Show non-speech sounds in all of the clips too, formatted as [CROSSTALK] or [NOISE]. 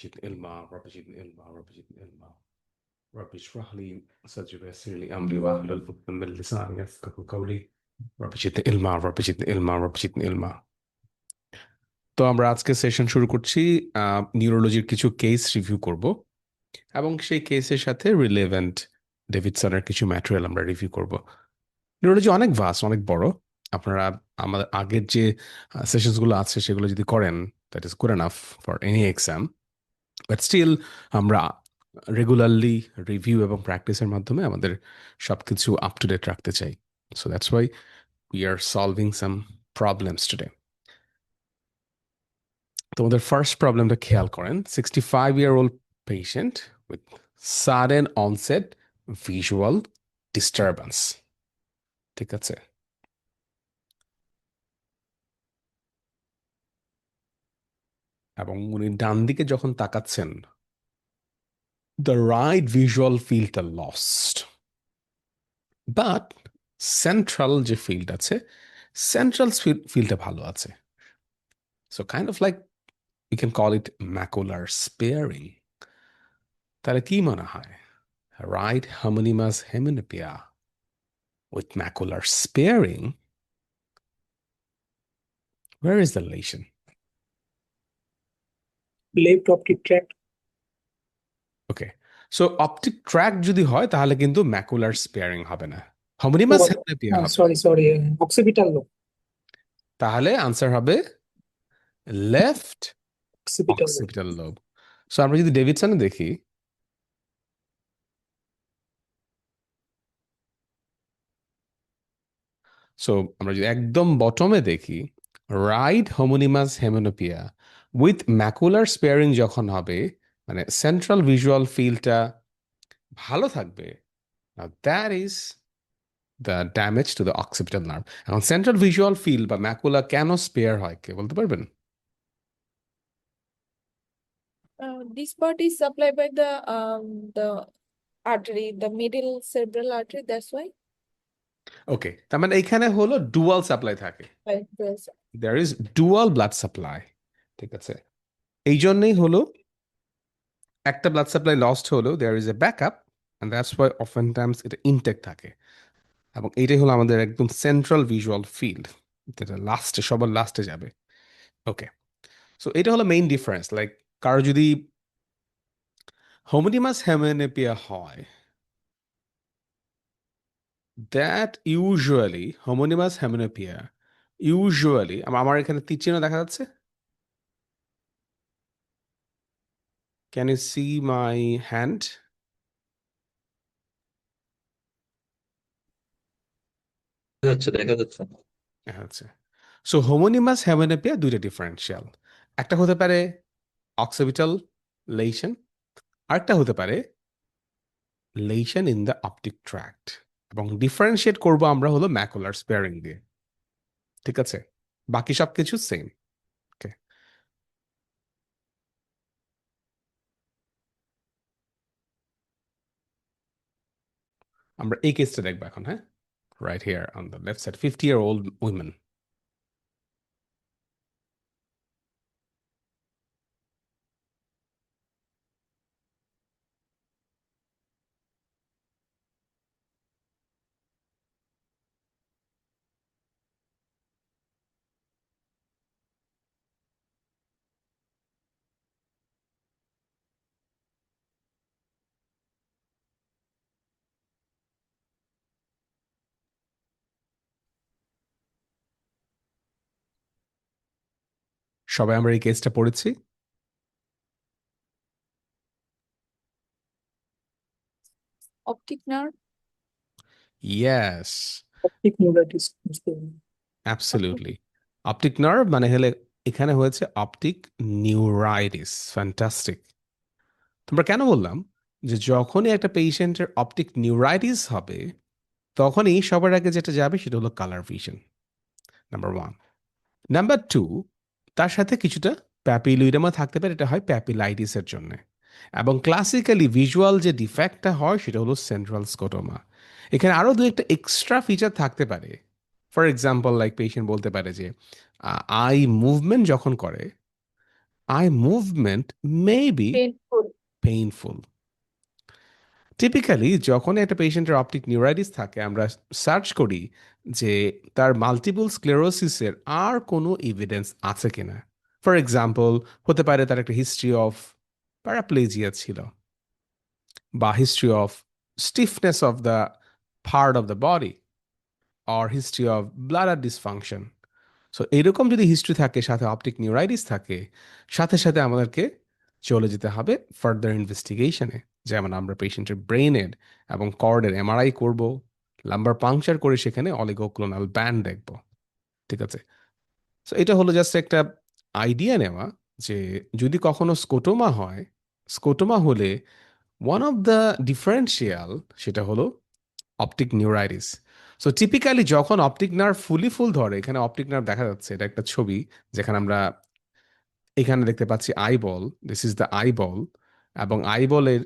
زدني علما رب زدني علما رب زدني علما رب اشرح لي صدري ويسر لي امري واحلل عقدة من لساني يفقهوا قولي رب زدني علما رب زدني علما رب زدني علما তো আমরা আজকে সেশন শুরু করছি নিউরোলজির কিছু কেস রিভিউ করব এবং সেই কেসের সাথে রিলেভেন্ট ডেভিডসনের কিছু ম্যাটেরিয়াল আমরা রিভিউ করব নিউরোলজি অনেক ভাস অনেক বড় আপনারা আমাদের আগের যে সেশনসগুলো আছে সেগুলো যদি করেন that is good enough for any exam but still আমরা রেগুলারলি রিভিউ এবং প্র্যাকটিসের মাধ্যমে আমাদের সব কিছু আপ টু ডেট রাখতে চাই। So that's why we are solving some problems today তোমাদের ফার্স্ট প্রবলেমটা খেয়াল করেন। Sixty five year old patient with sudden onset visual disturbance ঠিক আছে? এবং উনি ডান দিকে যখন তাকাচ্ছেন দ্য রাইট ভিজুয়াল ফিল্ডটা লস্ট বাট সেন্ট্রাল যে ফিল্ড আছে সেন্ট্রাল ফিল্ডটা ভালো আছে। So kind of like you can call it macular sparing তাহলে কি মনে হয়? Right homonymous hemianopia with macular sparing Where is the lesion? Left optic tract okay so optic tract যদি হয় তাহলে কিন্তু ম্যাকুলার স্পেয়ারিং হবে না। হমিনিমাস হবে। Sorry sorry occipital lobe. তাহলে আনসার হবে left occipital lobe. Occipital lobe so আমরা যদি ডেভিডসনে দেখি। সো আমরা যদি একদম বটমে দেখি right homonymous hemianopia with macular sparing যখন হবে মানে সেন্ট্রাল ভিজুয়াল ফিল্ডটা ভালো থাকবে that is the damage to the occipital nerve এখন সেন্ট্রাল ভিজুয়াল ফিল্ড বা ম্যাকুলা কেন স্পেয়ার হয় কে বলতে পারবেন Uh, this part is supplied by the um the artery, the middle cerebral artery. That's why. ওকে তার মানে এখানে হলো ডুয়াল সাপ্লাই থাকে there is dual blood supply ঠিক আছে। এই জন্যই হলো একটা ব্লাড সাপ্লাই লস্ট হলো, there is a backup, and that's why oftentimes এটা ইনটেক থাকে। এবং এইটাই হলো আমাদের একদম সেন্ট্রাল ভিজুয়াল ফিল্ড যেটা লাস্টে সবার লাস্টে যাবে। ওকে সো এটা হলো মেইন ডিফারেন্স লাইক কারও যদি হোমোনিমাস হেমেনেপিয়া হয় that usually homonymous hemianopia usually আমার এখানে তীর দেখা যাচ্ছে? Can you see my hand যাচ্ছে। দেখা যাচ্ছে। আচ্ছা সো হোমোনিমাস হেমেনোপিয়া দুইটা ডিফারেন্সিয়াল একটা হতে পারে অক্সিপিটাল লেশন আরেকটা হতে পারে lesion in the optic tract এবং ডিফারেন্সিয়েট করব আমরা হলো ম্যাকুলার স্পেয়ারিং দিয়ে। ঠিক আছে? বাকি সব কিছু সেম আমরা এই কেসটা দেখব এখন হ্যাঁ right here on the left side 50 year old women সবাই আমরা এই কেসটা পড়েছি। Optic nerve. ইয়েস বুঝতে পারলাম। অ্যাবসলিউটলি অপটিক নার্ভ মানে হলে এখানে হয়েছে অপটিক নিউরাইটিস ফ্যান্টাস্টিক তোমরা কেন বললাম যে যখনই একটা পেশেন্টের অপটিক নিউরাইটিস হবে তখনই সবার আগে যেটা যাবে সেটা হলো colour vision number one number two তার সাথে কিছুটা প্যাপিলুইডামা থাকতে পারে এটা হয় প্যাপিলাইটিসের জন্য। এবং ক্লাসিক্যালি ভিজুয়াল যে ডিফেক্টটা হয় সেটা হলো সেন্ট্রাল স্কোটোমা। এখানে আরও দু একটা এক্সট্রা ফিচার থাকতে পারে। ফর এক্সাম্পল লাইক পেশেন্ট বলতে পারে যে আই মুভমেন্ট যখন করে eye movement may be Painful. Typically যখন একটা পেশেন্টের অপটিক নিউরাইটিস থাকে, আমরা সার্চ করি যে তার মাল্টিপল স্ক্লেরোসিসের আর কোনো এভিডেন্স আছে কিনা। ফর এক্সাম্পল হতে পারে তার একটা হিস্ট্রি অফ প্যারাপ্লেজিয়া ছিল বা history of stiffness of the part of the body or history of bladder dysfunction so এরকম যদি হিস্ট্রি থাকে, সাথে অপটিক নিউরাইটিস থাকে, সাথে সাথে আমাদেরকে চলে যেতে হবে ফার্দার ইনভেস্টিগেশনে যেমন আমরা পেশেন্টের ব্রেনের এবং কর্ডের এমআরআই করব লাম্বার পাংচার করে সেখানে অলিগোক্লোনাল ব্যান্ড দেখব, ঠিক আছে? সো এটা হলো জাস্ট একটা আইডিয়া নেওয়া যে যদি কখনো স্কোটোমা হয় স্কোটোমা হলে ওয়ান অফ দ্য ডিফারেন্সিয়াল সেটা হলো অপটিক নিউরাইটিস সো টিপিক্যালি যখন অপটিক নার্ভ ফুলি ফুল ধরে, এখানে অপটিক নার্ভ দেখা যাচ্ছে, এটা একটা ছবি যেখানে আমরা এখানে দেখতে পাচ্ছি eyeball this is the eyeball এবং আইবলের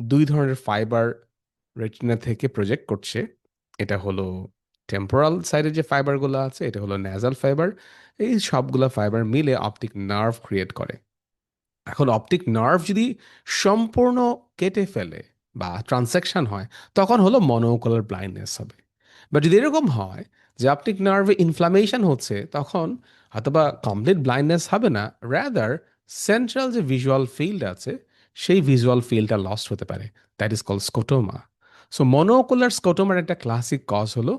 দুই ধরনের ফাইবার রেটিনা থেকে প্রজেক্ট করছে। এটা হলো টেম্পোরাল সাইডে যে ফাইবারগুলো আছে, এটা হলো ন্যাজাল ফাইবার এই সবগুলো ফাইবার মিলে অপটিক নার্ভ ক্রিয়েট করে। এখন অপটিক নার্ভ যদি সম্পূর্ণ কেটে ফেলে বা ট্রানস্যাকশন হয়, তখন হলো মনোকুলার ব্লাইন্ডনেস হবে। বা যদি এরকম হয় যে অপটিক নার্ভে ইনফ্লামেশন হচ্ছে, তখন হয়তোবা কমপ্লিট ব্লাইন্ডনেস হবে না। র্যাদার সেন্ট্রাল যে ভিজুয়াল ফিল্ড আছে সেই ভিজুয়াল ফিল্ডটা লস্ট হতে পারে। That is call scotoma so monocular স্কোটোমার একটা ক্লাসিক কজ হলো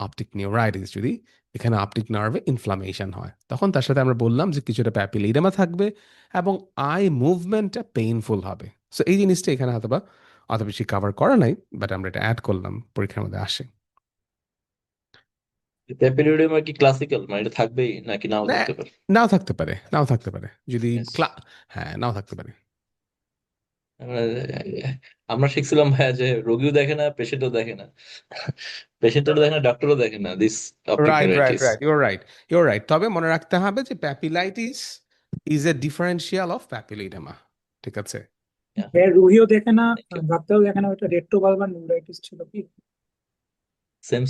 অপটিক নিউরাইটিস যদি এখানে অপটিক নার্ভে ইনফ্লামেশন হয়। তখন তার সাথে আমরা বললাম যে কিছুটা প্যাপিলিডেমা থাকবে এবং আই মুভমেন্টটা পেইনফুল হবে। সো এই জিনিসটা এখানে হয়তোবা অত বেশি কভার করা নাই বাট আমরা এটা অ্যাড করলাম পরীক্ষার মধ্যে আসে। প্যাপিলিওডিয়াম কি ক্লাসিক্যাল মানে এটা থাকবেই নাকি নাও থাকতে পারে? নাও থাকতে পারে নাও থাকতে পারে। যদি হ্যাঁ নাও থাকতে পারে। আমরা শিখছিলাম ভাইয়া যে রোগীও দেখে না পেশেন্টও দেখে না। পেশেন্টও দেখে না ডক্টরও দেখে না this optic right right right your right your right তবে মনে রাখতে হবে যে papillitis is a differential of papilledema ঠিক আছে? হ্যাঁ রুহিও দেখে না ডাক্তারও দেখে না ওটা রেট্রোভালভার নিউরাইটিস ছিল কি? Same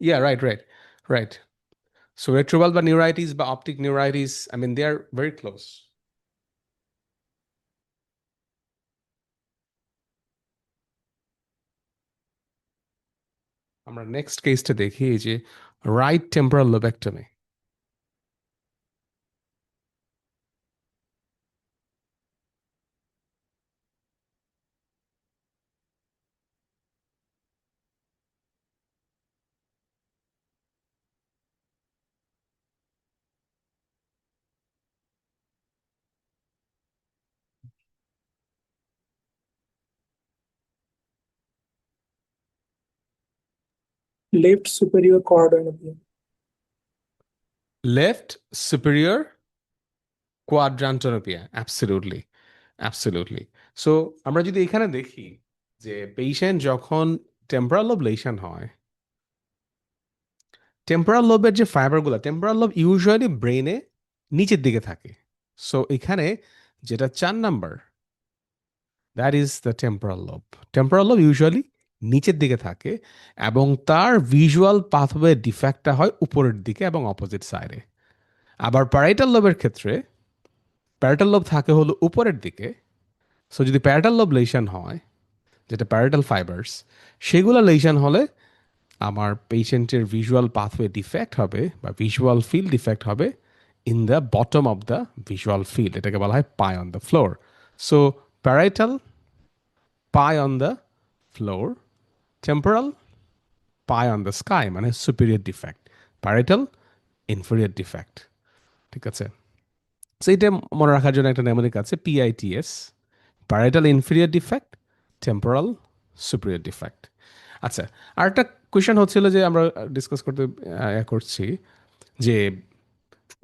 Yeah, right, right, right. So retrobulbar neuritis বা optic neuritis, I mean, they are very close. আমরা নেক্সট কেসটা দেখি এই যে right temporal লোবেক্টমি Left superior quadrantanopia left superior quadrantonopia absolutely. Absolutely. So, আমরা যদি এখানে দেখি যে পেশেন্ট যখন টেম্পোরাল লোব লেশন হয় টেম্পোরাল লোবের যে ফাইবারগুলো টেম্পোরাল লোব ইউজুয়ালি ব্রেনে নিচের দিকে থাকে। সো এখানে যেটা চার number that is the temporal lobe temporal lobe usually নিচের দিকে থাকে এবং তার ভিজুয়াল পাথওয়ে ডিফেক্টটা হয় উপরের দিকে এবং অপোজিট সাইডে আবার প্যারাইটাল লোবের ক্ষেত্রে প্যারাটাল লোব থাকে হলো উপরের দিকে। সো যদি প্যারাটাল লোব লেশন হয়, যেটা প্যারাটাল ফাইবার্স সেগুলো লেশন হলে আমার পেশেন্টের ভিজুয়াল পাথওয়ে ডিফেক্ট হবে বা ভিজুয়াল ফিল্ড ডিফেক্ট হবে in the bottom of the visual field এটাকে বলা হয় pie on the floor so parietal pie on the floor temporal pie on the sky মানে superior defect parietal inferior defect ঠিক আছে? So এটা মনে রাখার জন্য একটা নেমনিক আছে PITS parietal inferior defect temporal superior defect আচ্ছা আর একটা কোয়েশ্চেন হচ্ছিল যে আমরা ডিসকাস করতে করছি যে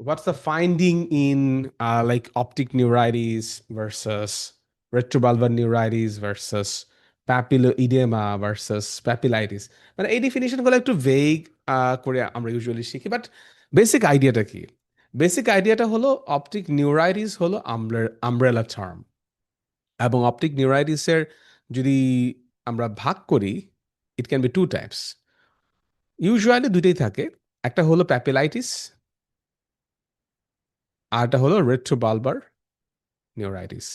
the finding in uh, like optic neuritis versus retrobulbar neuritis versus papilloedema versus papillitis. মানে এই ডেফিনেশনগুলো একটু ভেগ করে আমরা ইউজুয়ালি শিখি বাট বেসিক আইডিয়াটা কি? বেসিক আইডিয়াটা হলো অপটিক নিউরাইটিস হলো আমব্রেলা টার্ম এবং অপটিক নিউরাইটিসের যদি আমরা ভাগ করি it can be two types usually দুইটাই থাকে, একটা হলো প্যাপিলাইটিস আরটা হলো রেট্রোবালবার নিউরাইটিস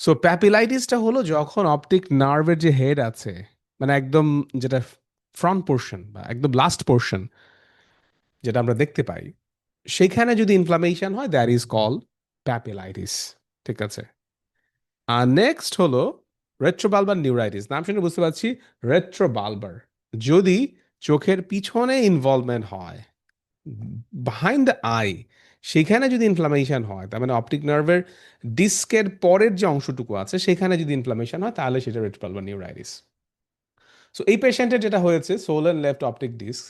সো প্যাপিলাইটিসটা হলো যখন অপটিক নার্ভের যে হেড আছে মানে একদম যেটা ফ্রন্ট পোর্শন বা একদম লাস্ট পোর্শন যেটা আমরা দেখতে পাই, সেখানে যদি ইনফ্লামেশন হয় দ্যাট ইজ কল প্যাপিলাইটিস ঠিক আছে? আর নেক্সট হলো রেট্রোবালবার নিউরাইটিস নাম শুনে বুঝতে পারছি রেট্রোবালবার যদি চোখের পিছনে ইনভলভমেন্ট হয় বিহাইন্ড দ্য আই সেখানে যদি ইনফ্লামেশন হয় তার মানে অপটিক নার্ভের ডিস্কের পরের যে অংশটুকু আছে সেখানে যদি ইনফ্লামেশন হয় তাহলে সেটা রেট্রোবালবার নিউরাইটিস সো এই পেশেন্টের যেটা হয়েছে soul and left optic disc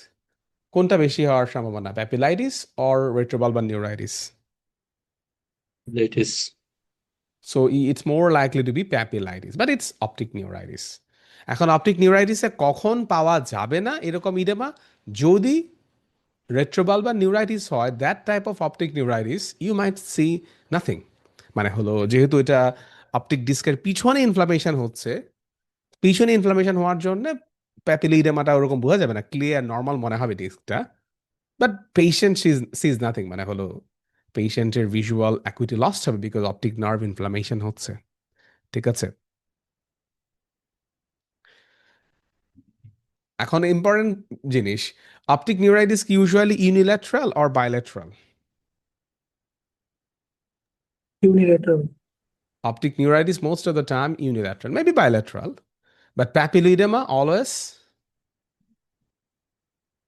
কোনটা বেশি হওয়ার সম্ভাবনা? Papillitis or retrobulbar neuritis lettuce so it's more likely to be papillitis but it's optic neuritis এখন অপটিক নিউরাইটিসে কখন পাওয়া যাবে না এরকম ইডেমা যদি রেট্রোবালবার নিউরাইটিস হয় that type of optic neuritis you might see nothing মানে হলো, যেহেতু এটা অপটিক ডিস্কের পিছনে ইনফ্লামেশন হচ্ছে, পিছনে ইনফ্লামেশন হওয়ার জন্য প্যাপিলিডেমাটা ওরকম বোঝা যাবে না ক্লিয়ার নর্মাল মনে হবে ডিস্কটা but patient sees sees nothing মানে হলো পেশেন্টের ভিজুয়াল অ্যাকুইটি লস্ট হবে বিকজ অপটিক নার্ভ ইনফ্লামেশন হচ্ছে। ঠিক আছে? এখন ইম্পর্টেন্ট জিনিস অপটিক নিউরাইটিস কি usually unilateral or bilateral unilateral. Optic neuritis most of the time unilateral, maybe bilateral, but papilledema always,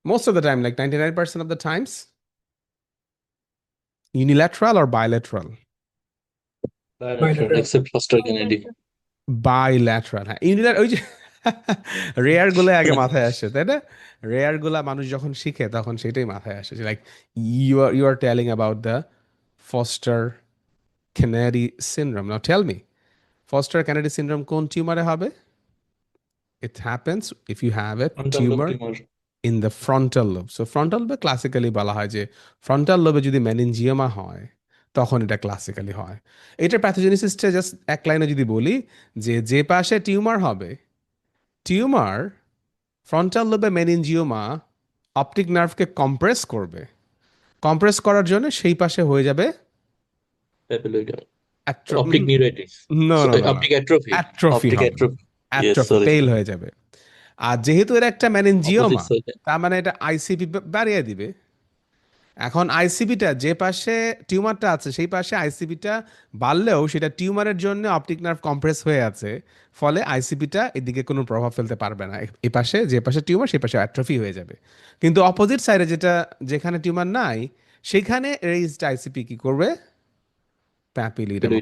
most of the time, like 99% of the times, unilateral or bilateral. Bilateral. Bilateral. হ্যাঁ ইউনিলার ওই যে রেয়ারগুলো আগে মাথায় আসে তাই না? রেয়ারগুলা মানুষ যখন শিখে তখন সেটাই মাথায় আসে like you are you are telling about the Foster Kennedy syndrome now tell me Foster Kennedy syndrome কোন টিউমারে হবে? It happens if you have a tumour in the frontal lobe so frontal লোবে classically বলা হয় যে frontal লোবে যদি meningioma হয় তখন এটা ক্লাসিক্যালি হয়। এটার প্যাথোজেনিসিসটা জাস্ট এক লাইনে যদি বলি যে যে পাশে টিউমার হবে টিউমার ফ্রন্টাল লোবে মেনিনজিওমা অপটিক নার্ভকে কম্প্রেস করবে। কম্প্রেস করার জন্য সেই পাশে হয়ে যাবে optic neuritis. Optic atrophy. Atrophy হয়ে যাবে। আর যেহেতু এটা একটা ম্যানেনজিওমা তার মানে এটা আইসিপি বাড়িয়ে দিবে। এখন আইসিপিটা যে পাশে টিউমারটা আছে সেই পাশে আইসিপিটা বাড়লেও সেটা টিউমারের জন্য অপটিক নার্ভ কম্প্রেস হয়ে আছে। ফলে আইসিপিটা এদিকে কোনো প্রভাব ফেলতে পারবে না। এ পাশে যে পাশে টিউমার সেই পাশে অ্যাট্রফি হয়ে যাবে। কিন্তু অপোজিট সাইডে যেটা যেখানে টিউমার নাই সেখানে রেইজড আইসিপি কি করবে? প্যাপিলিডাম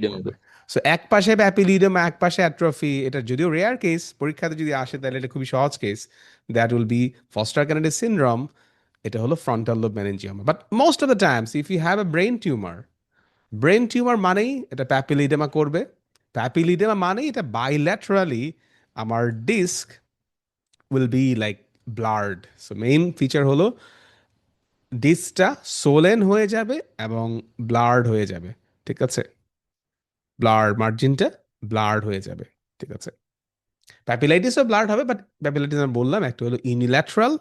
সো এক পাশে প্যাপিলিডাম এক পাশে অ্যাট্রফি এটা যদিও রেয়ার কেস পরীক্ষাতে যদি আসে তাহলে এটা খুবই সহজ case that will be Foster Kennedy syndrome এটা হলো frontal lobe meningioma but most of the times if you have a brain tumour brain tumour মানেই এটা প্যাপিলিডেমা করবে। প্যাপিলিডেমা মানেই এটা বাইল্যাটারালি আমার disc will be like blurred so main feature হলো ডিস্কটা সোলেন হয়ে যাবে এবং ব্লার্ড হয়ে যাবে। ঠিক আছে? ব্লার্ড মার্জিনটা ব্লার্ড হয়ে যাবে। ঠিক আছে? প্যাপিলাইটিসও ব্লার্ড হবে বাট প্যাপিলাইটিস আমি বললাম, একটা হলো unilateral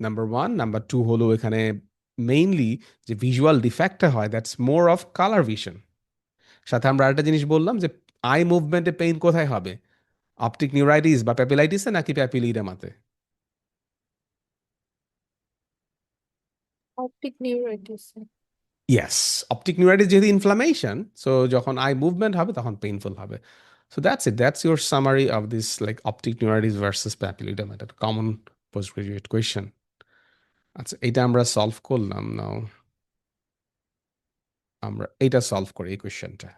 number one number two হলো এখানে মেইনলি যে ভিজুয়াল ডিফেক্টটা হয় that's more of colour vision সাথে আমরা আরেকটা জিনিস বললাম যে আই মুভমেন্টে পেইন কোথায় হবে? অপটিক নিউরাইটিস বা প্যাপিলাইটিসে নাকি প্যাপিলিডামাতে Optic neuritis. Yes optic neuritis যেহেতু ইনফ্লামেশন সো যখন আই মুভমেন্ট হবে তখন পেইনফুল হবে। So that's it that's your summary of this like optic neuritis versus papilledema এটা কমন পোস্ট গ্রাজুয়েট কোয়েশ্চেন আচ্ছা এটা আমরা সলভ করলাম নাও। আমরা এটা সলভ করি এই কোয়েশ্চেনটা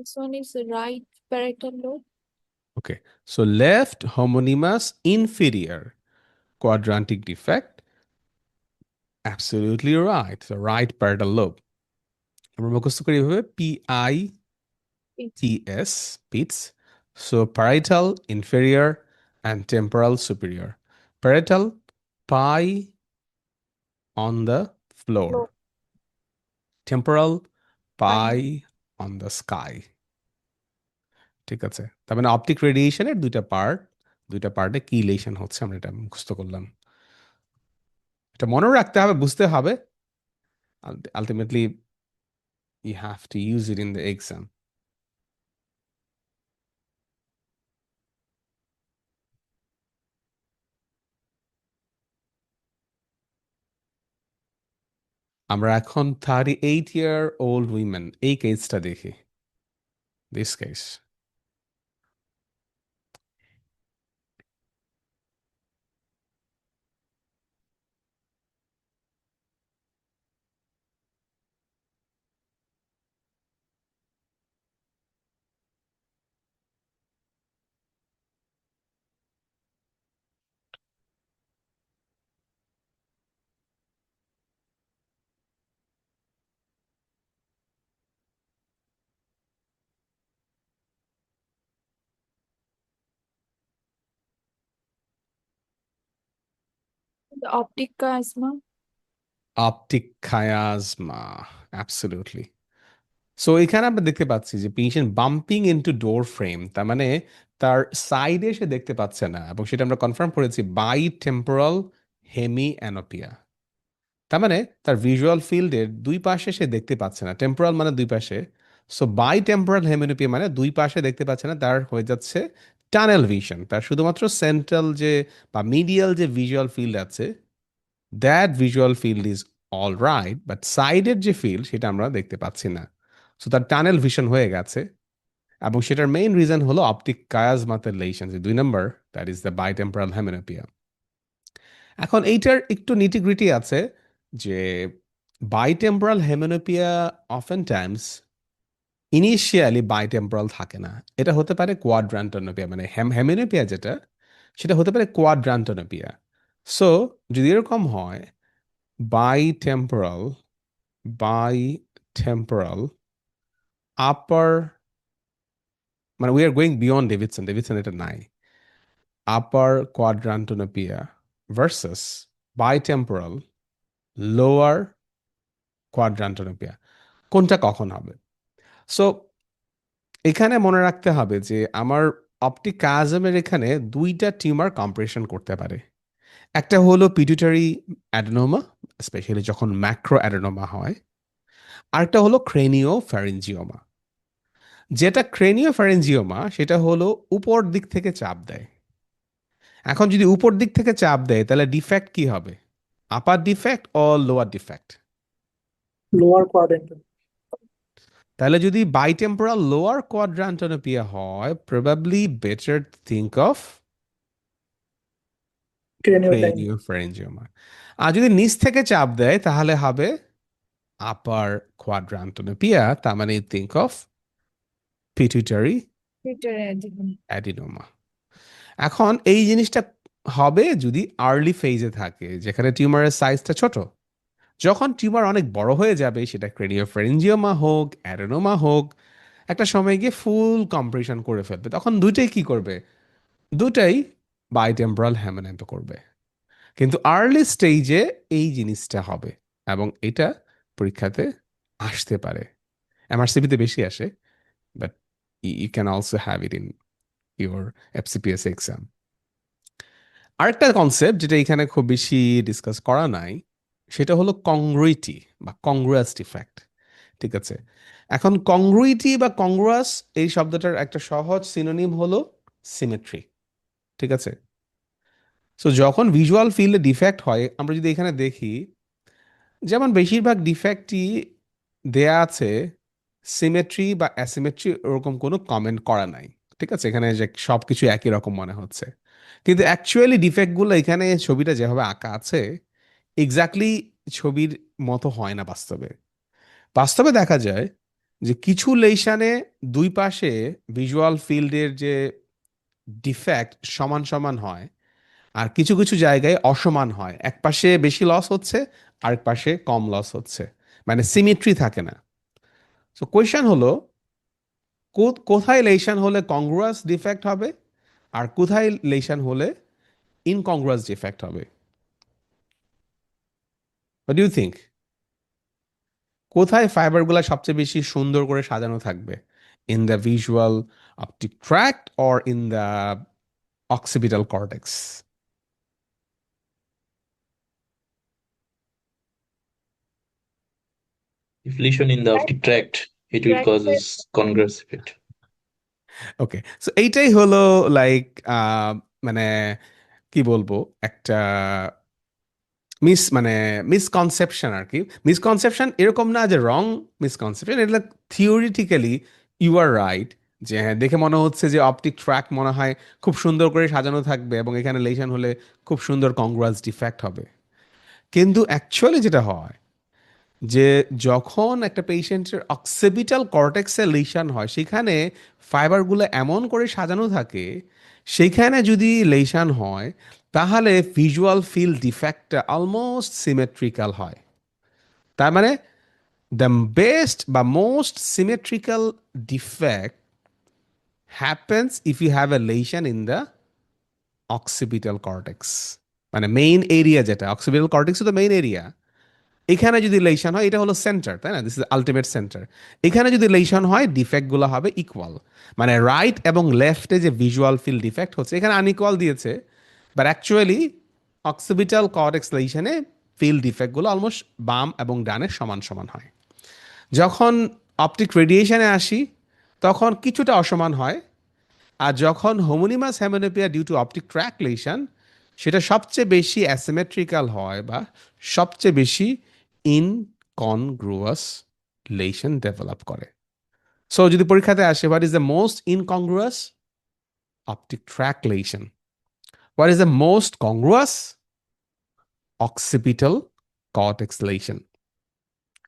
This one is the right parietal lobe. So left homonymous inferior quadrantic defect Absolutely right. The right parietal lobe. আমরা মুখস্থ করি এভাবে P I T S pits so parietal inferior and temporal superior. Parietal pie on the floor. Floor. Temporal pie on the sky. ঠিক আছে? তার মানে optic রেডিয়েশনের দুইটা পার্ট দুইটা পার্টে কি রিলেশন হচ্ছে আমরা এটা মুখস্থ করলাম। এটা মনে রাখতে হবে, বুঝতে হবে। Ultimately you have to use it in the exam. আমরা এখন thirty eight year old women এই কেসটা দেখি। This case The optic chiasma. Optic chiasma absolutely so এখানে আমরা দেখতে পাচ্ছি যে patient bumping into door frame তার মানে তার সাইডে সে দেখতে পাচ্ছে না, এবং সেটা আমরা কনফার্ম করেছি বাই টেম্পোরাল হেমি অ্যানোপিয়া তার মানে তার ভিজুয়াল ফিল্ডের দুই পাশে সে দেখতে পাচ্ছে না টেম্পোরাল মানে দুই পাশে। সো বাই টেম্পোরাল হেমিনোপিয়া মানে দুই পাশে দেখতে পাচ্ছে না, তার হয়ে যাচ্ছে টানেল ভিশন তার শুধুমাত্র সেন্ট্রাল যে বা মিডিয়াল যে ভিজুয়াল ফিল্ড আছে that visual field is all right but সাইডের যে ফিল্ড সেটা আমরা দেখতে পাচ্ছি না। সো তার টানেল ভিশন হয়ে গেছে, এবং সেটার মেইন রিজন হলো অপটিক কায়াজমাতের লেশন যে দুই নম্বর that is the bitemporal hemianopia এখন এইটার একটু নিটিগ্রিটি আছে যে bitemporal hemianopia often times initially bitemporal থাকে না। এটা হতে পারে কোয়াড্রান্টোনোপিয়া মানে হেমিনোপিয়া যেটা, সেটা হতে পারে কোয়াড্রান্টোনোপিয়া সো যদি এরকম হয় bitemporal bitemporal upper মানে we are going beyond Davidson Davidson এটা নাই। আপার কোয়াড্রান্টোনোপিয়া ভার্সাস বাইটেম্পোরাল লোয়ার কোয়াড্রান্টোনোপিয়া কোনটা কখন হবে? সো এখানে মনে রাখতে হবে যে আমার অপটিক কাজমের এখানে দুইটা টিউমার কম্প্রেশন করতে পারে। একটা হলো পিটুটারি অ্যাডেনোমা স্পেশালি যখন ম্যাক্রো অ্যাডেনোমা হয়। আরেকটা হলো ক্রেনিও ফ্যারেঞ্জিওমা যেটা ক্রেনিও ফ্যারেঞ্জিওমা সেটা হলো উপর দিক থেকে চাপ দেয়। এখন যদি উপর দিক থেকে চাপ দেয়, তাহলে ডিফেক্ট কি হবে? আপার ডিফেক্ট ও লোয়ার ডিফেক্ট লোয়ার quadrant. তাহলে যদি বাইটেম্পোরাল লোয়ার কোয়াড্রান্টোনোপিয়া হয় প্রবাবলি বেটার থিঙ্ক অফ. আর যদি নিচ থেকে চাপ দেয় তাহলে হবে আপার কোয়াড্রান্টোনোপিয়া তার মানে থিঙ্ক অফ adrenal. অ্যাডিনোমা এখন এই জিনিসটা হবে যদি আর্লি ফেজে থাকে যেখানে টিউমারের সাইজটা ছোট যখন টিউমার অনেক বড় হয়ে যাবে, সেটা ক্রেনিওফ্যারেঞ্জিওমা হোক, অ্যাডেনোমা হোক, একটা সময় গিয়ে ফুল কম্প্রেশন করে ফেলবে। তখন দুইটাই কি করবে? দুটাই বাইটেম্পোরাল হ্যামেনেন্টো করবে। কিন্তু আর্লি স্টেজে এই জিনিসটা হবে এবং এটা পরীক্ষাতে আসতে পারে। এমআরসিপিতে বেশি আসে but you can also have it in your FCPS exam আরেকটা কনসেপ্ট যেটা এখানে খুব বেশি ডিসকাস করা নাই সেটা হলো কংগ্রুইটি বা কংগ্রুয়াস ডিফেক্ট ঠিক আছে? এখন কংগ্রুইটি বা কংগ্রুয়াস এই শব্দটার একটা সহজ সিনোনিম হলো সিমেট্রি ঠিক আছে? সো যখন ভিজুয়াল ফিল্ডে ডিফেক্ট হয়, আমরা যদি এখানে দেখি, যেমন বেশিরভাগ ডিফেক্টই দেয়া আছে সিমেট্রি বা অ্যাসিমেট্রি ওরকম কোনো কমেন্ট করা নাই, ঠিক আছে? এখানে যে সব কিছু একই রকম মনে হচ্ছে। কিন্তু অ্যাকচুয়ালি ডিফেক্টগুলো এখানে ছবিটা যেভাবে আঁকা আছে এক্স্যাক্টলি ছবির মতো হয় না বাস্তবে। বাস্তবে দেখা যায় যে কিছু লেশানে দুই পাশে ভিজুয়াল ফিল্ডের যে ডিফেক্ট সমান সমান হয় আর কিছু কিছু জায়গায় অসমান হয়। এক পাশে বেশি লস হচ্ছে আর এক পাশে কম লস হচ্ছে। মানে সিমিট্রি থাকে না। সো কোয়েশ্চেন হলো কোথায় লেশান হলে কংগ্রুয়াস ডিফেক্ট হবে আর কোথায় লেশান হলে ইনকংগ্রুয়াস ডিফেক্ট হবে? হোয়াট ডু ইউ থিঙ্ক কোথায় ফাইবারগুলো সবচেয়ে বেশি সুন্দর করে সাজানো থাকবে? In the visual optic tract or in the cortex? If lesion in the optic tract, it will causes congress effect. Okay so এইটাই হলো লাইক মানে কি বলব? একটা মিস মানে মিসকনসেপশন আর কি। মিসকনসেপশন এরকম না যে রং মিসকনসেপশন এটা থিওরিটিক্যালি ইউ আর রাইট যে হ্যাঁ দেখে মনে হচ্ছে যে অপটিক ট্র্যাক মনে হয় খুব সুন্দর করে সাজানো থাকবে এবং এখানে লেশন হলে খুব সুন্দর কংগ্রাস ডিফেক্ট হবে। কিন্তু অ্যাকচুয়ালি যেটা হয়, যে যখন একটা পেশেন্টের অক্সিপিটাল কর্টেক্সে লিশন হয়, সেখানে ফাইবারগুলো এমন করে সাজানো থাকে সেইখানে যদি লেশান হয়, তাহলে ভিজুয়াল ফিল ডিফেক্টটা অলমোস্ট সিমেট্রিক্যাল হয়। তার মানে দ্য বেস্ট বা most symmetrical defect happens if you have a lesion in the occipital cortex মানে মেইন এরিয়া যেটা অক্সিপিটাল কর্টেক্স তো মেইন এরিয়া এখানে যদি লেশন হয়, এটা হলো সেন্টার তাই না? দিস ইজ আলটিমেট সেন্টার এখানে যদি লেশন হয় ডিফেক্টগুলো হবে ইকুয়াল মানে রাইট এবং লেফটে যে ভিজুয়াল ফিল ডিফেক্ট হচ্ছে, এখানে আনইকুয়াল দিয়েছে বাট অ্যাকচুয়ালি অক্সিপিটাল কর্টেক্স লেশনে ফিল ডিফেক্টগুলো অলমোস্ট বাম এবং ডানে সমান সমান হয়। যখন অপটিক রেডিয়েশনে আসি, তখন কিছুটা অসমান হয়, আর যখন homonymous hemianopia due to optic tract lesion, সেটা সবচেয়ে বেশি অ্যাসিমেট্রিক্যাল হয় বা সবচেয়ে বেশি ইনকনগ্রুয়াস লেশন ডেভেলপ করে। সো যদি পরীক্ষাতে আসে what is the most incongruous optic tract lesion what is the most congruous occipital cortex lesion.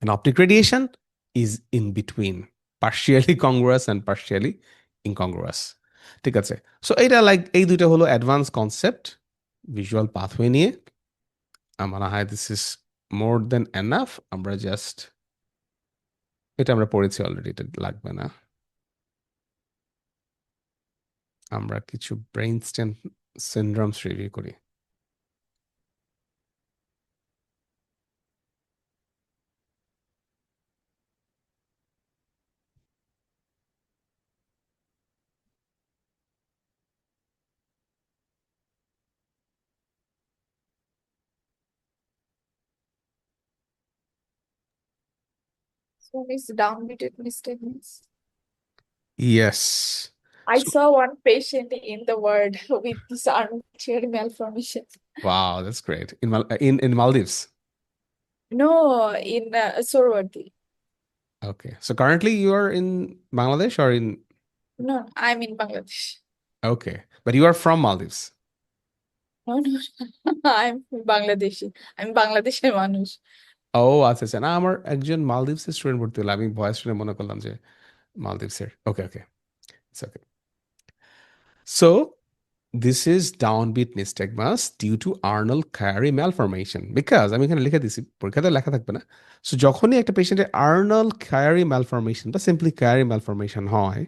And optic radiation is in between, partially congruous and partially incongruous. ঠিক আছে? So এইটা like এই দুইটা হলো অ্যাডভান্স কনসেপ্ট ভিজুয়াল পাথওয়ে নিয়ে। আমার হয় this is more than enough আমরা জাস্ট এটা আমরা পড়েছি অলরেডি এটা লাগবে না। আমরা কিছু ব্রেইন স্টেন সিনড্রামস রিভিউ করি। one is it, Mister? Yes. I So- saw one patient in the ward [LAUGHS] with this armchair malformation. Wow, that's great. In Mal- uh, in in Maldives. No, in uh, Okay. So currently you are in Bangladesh or in No, I'm in Bangladesh. okay, but you are from Maldives. No, no, [LAUGHS] I'm Bangladeshi. I'm Bangladeshi [LAUGHS] Manush. ও আচ্ছা আচ্ছা। না, আমার একজন মালদ্বীপসের student ভর্তি হলো। আমি voice শুনে মনে করলাম যে মালদ্বীপসের। Okay okay it's okay so this is downbeat nystagmus due to Arnold Chiari malformation because আমি এখানে লিখে দিছি পরীক্ষাতে লেখা থাকবে না। সো যখনই একটা পেশেন্টের আর্নাল ক্যারি ম্যালফরমেশন বা সিম্পলি ক্যারি ম্যালফরমেশন হয়